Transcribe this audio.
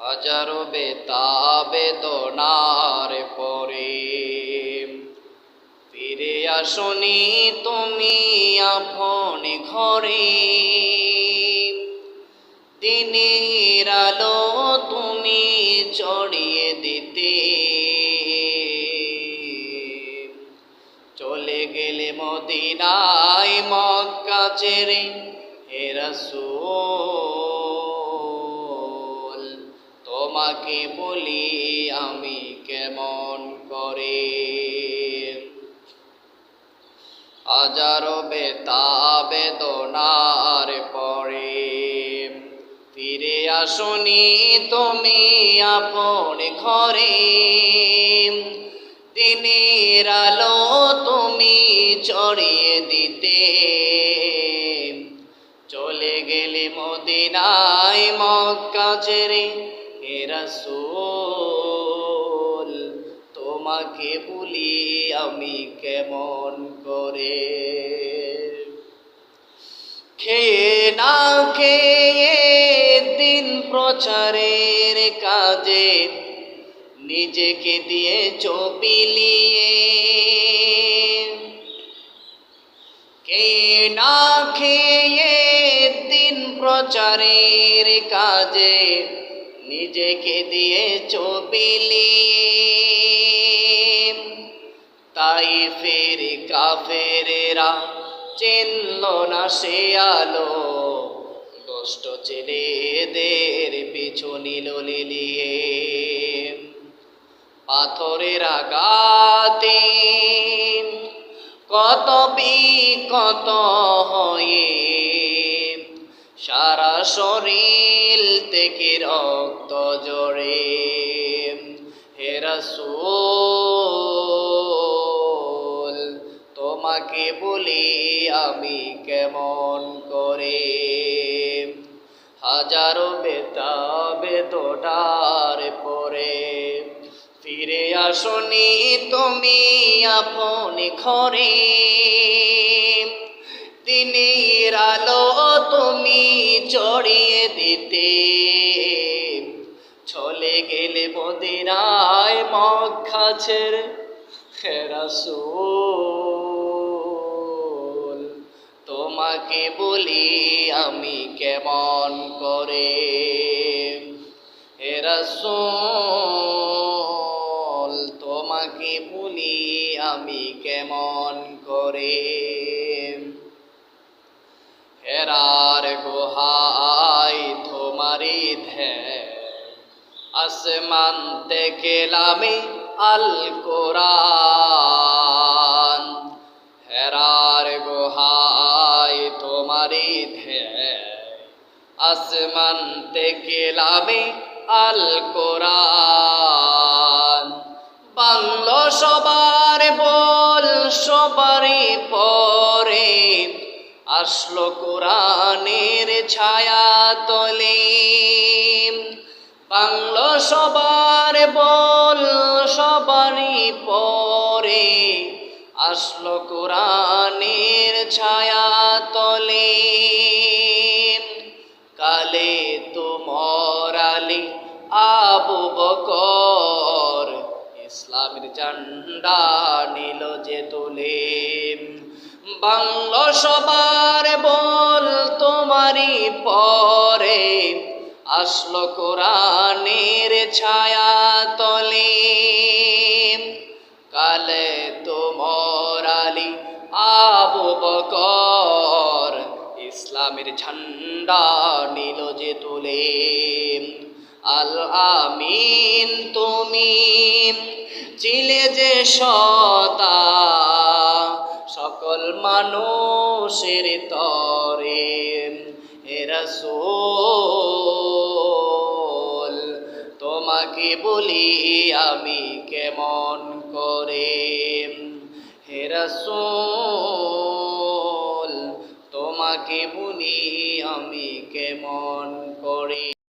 হাজারো বেতাবেদনার পরে। ফিরে আসনি তুমি আপন ঘরে। দিনের আলো তুমি চড়িয়ে দিতে। চলে গেলে মদিনায় মক্কা ছেড়ে হে তোমাকে বলি আমি কেমন করে? হাজারো বেতা বেদনার পরে ফিরে আসনি তুমি আপন ঘরে। দিনের আলো তুমি চড়িয়ে দিতে। চলে গেলে মদিনায় মক্কা ছেড়ে হে রাসূল, তোমাকে বলি আমি কেমন করে? খেয়ে না খেয়ে দিন প্রচারের কাজে নিজেকে দিয়ে চপিলিয়ে। কে না খেয়ে দিন প্রচারের কাজে নিজেকে দিয়ে চপিলিয়ে তাই ফের কাফেরেরা চিনল না সে আলো। দুষ্ট ছেলেদের পিছু নিল লিলিয়ে পাথরের আঘাতে কত বি কত হয়ে সারা শরীর থেকে রক্ত জড়ে হে রাসূল, তোমাকে বলি আমি কেমন করে? হাজারো বেতা বেদনার পরে ফিরে আসনি তুমি আপন ঘরে। দিনের আলো তুমি চড়িয়ে দিতে। চলে গেলে মদিনায় মক্কা ছেড়ে হে রাসূল। তোমাকে বলি আমি কেমন করে? হে রাসূল, তোমাকে বলি আমি কেমন করে? হেরার গুহায় তোমারি ধ্যান। আসমান থেকে লামি আল কোরআন। হেরার গুহায় তোমারি ধ্যান। আসমান থেকে লামি আল কোরআন। বাংলো সবার বল, সবারই পরে আসলো কোরআনের ছায়া তলে। বাংলো সবার বল সবারই পরে। আসলো কোরআনের ছায়া তলে। কালে তোমর আলী আবু বকর, ইসলামের ঝান্ডা নিল যে তোলে। বাংলো সবার বল তোমারই পরে। আসলো কোরআনের ছায়া তলে কালে তোমর আলী আবু বকর ইসলামের ঝান্ডা নিল যে তোলে। আল আমিন তুমি চিলে যে সদা সকল মানুষের তরে হে রাসূল, তোমাকে বলি আমি কেমন করে? হে রাসূল, তোমাকে বলি আমি কেমন করে?